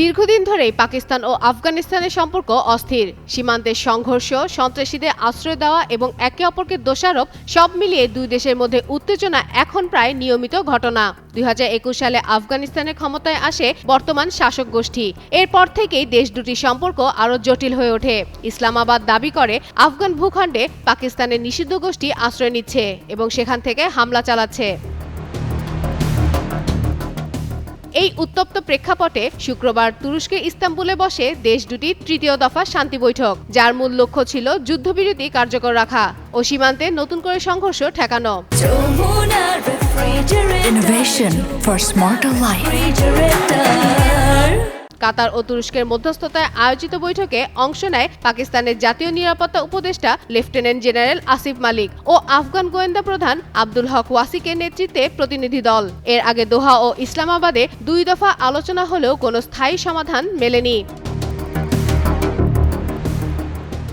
দীর্ঘদিন ধরেই পাকিস্তান ও আফগানিস্তানের সম্পর্ক অস্থির। সীমান্তের সংঘর্ষ, সন্ত্রাসীদের আশ্রয় দেওয়া এবং একে অপরকে দোষারোপ সব মিলিয়ে দুই দেশের মধ্যে উত্তেজনা এখন প্রায় নিয়মিত ঘটনা। দুই হাজার একুশ সালে আফগানিস্তানের ক্ষমতায় আসে বর্তমান শাসক গোষ্ঠী। এরপর থেকেই দেশ দুটির সম্পর্ক আরও জটিল হয়ে ওঠে। ইসলামাবাদ দাবি করে, আফগান ভূখণ্ডে পাকিস্তানের নিষিদ্ধ গোষ্ঠী আশ্রয় নিচ্ছে এবং সেখান থেকে হামলা চালাচ্ছে। এই উত্তপ্ত প্রেক্ষাপটে শুক্রবার তুরস্কের ইস্তাম্বুলে বসে দেশ দুটির তৃতীয় দফা শান্তি বৈঠক যার মূল লক্ষ্য ছিল যুদ্ধবিরতি কার্যকর রাখা ও সীমান্তে নতুন করে সংঘর্ষ ঠেকানো Innovation for smarter life. কাতার ও তুরস্কের মধ্যস্থতায় আয়োজিত বৈঠকে অংশ নেয় পাকিস্তানের জাতীয় নিরাপত্তা উপদেষ্টা লেফটেন্যান্ট জেনারেল আসিফ মালিক ও আফগান গোয়েন্দা প্রধান আব্দুল হক ওয়াসিকের নেতৃত্বে প্রতিনিধি দল। এর আগে দোহা ও ইসলামাবাদে দুই দফা আলোচনা হলেও কোনো স্থায়ী সমাধান মেলেনি।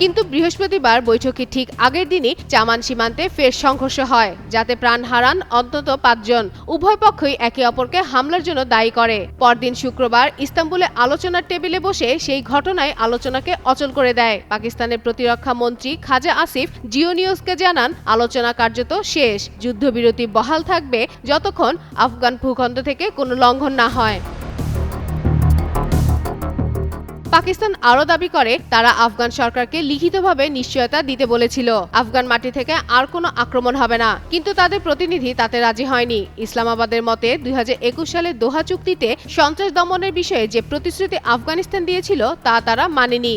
কিন্তু বৃহস্পতিবার বৈঠকে ঠিক আগের দিনই চামান সীমান্তে ফের সংঘর্ষ হয়, যাতে প্রাণ হারান অন্তত পাঁচজন। উভয় পক্ষই একে অপরকে হামলার জন্য দায়ী করে। পরদিন শুক্রবার ইস্তাম্বুলে আলোচনার টেবিলে বসে সেই ঘটনায় আলোচনাকে অচল করে দেয়। পাকিস্তানের প্রতিরক্ষা মন্ত্রী খাজা আসিফ জিও নিউজকে জানান, আলোচনা কার্যত শেষ। যুদ্ধবিরতি বহাল থাকবে যতক্ষণ আফগান ভূখণ্ড থেকে কোনো লঙ্ঘন না হয়। পাকিস্তান আরও দাবি করে, তারা আফগান সরকারকে লিখিতভাবে নিশ্চয়তা দিতে বলেছিল। আফগান মাটি থেকে আর কোনো আক্রমণ হবে না। কিন্তু তাদের প্রতিনিধি তাতে রাজি হয়নি। ইসলামাবাদের মতে, দুই হাজার একুশ সালে দোহা চুক্তিতে সন্ত্রাস দমনের বিষয়ে যে প্রতিশ্রুতি আফগানিস্তান দিয়েছিল, তা তারা মানেনি।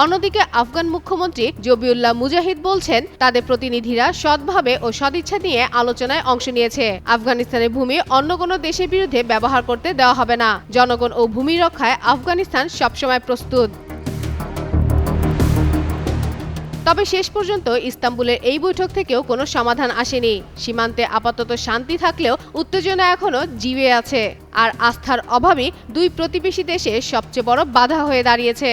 অন্যদিকে আফগান মুখ্যমন্ত্রী জবিউল্লাহ মুজাহিদ বলছেন, তাদের প্রতিনিধিরা সৎভাবে ও সদিচ্ছা নিয়ে আলোচনায় অংশ নিয়েছে। আফগানিস্তানের ভূমি অন্য কোনো দেশের বিরুদ্ধে ব্যবহার করতে দেওয়া হবে না। জনগণ ও ভূমি রক্ষায় আফগানিস্তান সবসময় প্রস্তুত। তবে শেষ পর্যন্ত ইস্তাম্বুলের এই বৈঠক থেকেও কোনো সমাধান আসেনি। সীমান্তে আপাতত শান্তি থাকলেও উত্তেজনা এখনও জিবে আছে। আর আস্থার অভাবই দুই প্রতিবেশী দেশে সবচেয়ে বড় বাধা হয়ে দাঁড়িয়েছে।